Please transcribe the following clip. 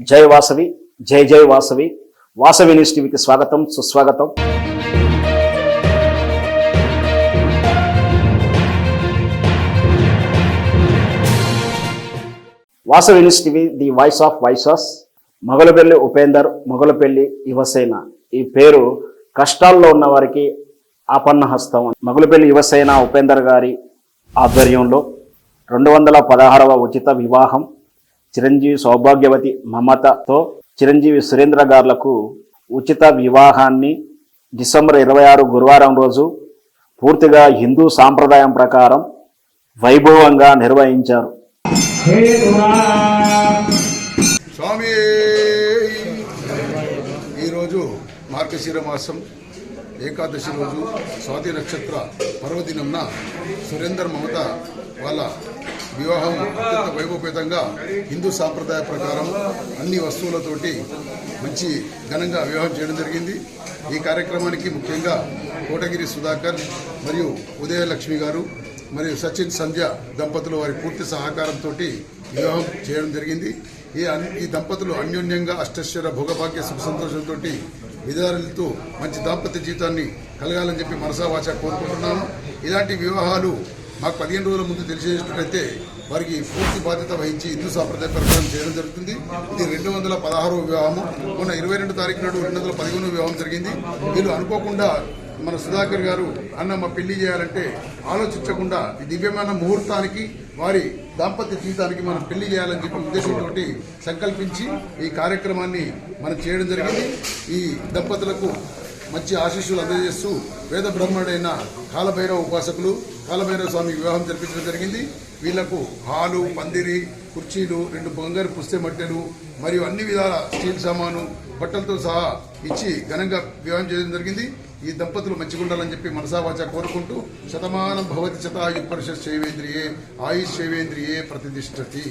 జై వాసవి జై జై వాసవి. వాసవి న్యూస్ టీవీకి స్వాగతం సుస్వాగతం. Vasavi news TV the voice of voices Mogalapalli Upender Mogalapalli Yuvasena. ఈ పేరు కష్టాల్లో ఉన్న వారికి ఆపన్న హస్తం. మొగలపల్లి యువసేన ఉపేందర్ గారి ఆధ్వర్యంలో రెండు వందల పదహారవ ఉచిత వివాహం చిరంజీవి సౌభాగ్యవతి మమతతో చిరంజీవి సురేంద్ర గారులకు ఉచిత వివాహాన్ని డిసెంబర్ ఇరవై ఆరు గురువారం రోజు పూర్తిగా హిందూ సాంప్రదాయం ప్రకారం వైభవంగా నిర్వహించారు. స్వామి ఈరోజు మార్గశిర మాసం ఏకాదశి రోజు స్వాతి నక్షత్ర పర్వదినంన సురేందర్ మమత వాళ్ళ వివాహం అత్యంత వైభవపేతంగా హిందూ సాంప్రదాయ ప్రకారం అన్ని వస్తువులతోటి మంచి ఘనంగా వివాహం చేయడం జరిగింది. ఈ కార్యక్రమానికి ముఖ్యంగా కోటగిరి సుధాకర్ మరియు ఉదయలక్ష్మి గారు మరియు సచిన్ సంధ్య దంపతులు వారి పూర్తి సహకారంతో వివాహం చేయడం జరిగింది. ఈ ఈ దంపతులు అన్యోన్యంగా అష్టశ్వర భోగభాగ్య సుఖ సంతోషంతో విధారులతో మంచి దాంపత్య జీవితాన్ని కలగాలని చెప్పి మనసావాచ కోరుకుంటున్నాము. కోరుకుంటున్నాను ఇలాంటి వివాహాలు మాకు పదిహేను రోజుల ముందు తెలియజేసినట్లయితే వారికి పూర్తి బాధ్యత వహించి హిందూ సాంప్రదాయ ప్రకారం చేయడం జరుగుతుంది. ఇది రెండు వందల పదహారు వివాహము. మొన్న ఇరవై రెండు తారీఖు నాడు రెండు వందల పదిహేను వివాహం జరిగింది. వీళ్ళు అనుకోకుండా మన సుధాకర్ గారు అన్న మా పెళ్ళి చేయాలంటే ఆలోచించకుండా ఈ దివ్యమైన ముహూర్తానికి వారి దాంపత్య జీవితానికి మనం పెళ్ళి చేయాలని చెప్పి ఉద్దేశంతో సంకల్పించి ఈ కార్యక్రమాన్ని మనం చేయడం జరిగింది. ఈ దంపతులకు మంచి ఆశీస్సులు అందజేస్తూ వేద బ్రహ్మడైన కాలభైరవ ఉపాసకులు కాలభైరవ స్వామి వివాహం జరిపించడం జరిగింది. వీళ్ళకు హాలు పందిరి కుర్చీలు రెండు బంగారు పుస్తె మట్టెలు మరియు అన్ని విధాల స్టీల్ సామాను బట్టలతో సహా ఇచ్చి ఘనంగా వివాహం చేయడం జరిగింది. ఈ దంపతులు మంచిగుండాలని చెప్పి మనసావాచ కోరుకుంటూ శతమానం భవతి శతాయు పరిషత్ శైవేంద్రియే ఆయుష్ శైవేంద్రియే ప్రతిష్టతి.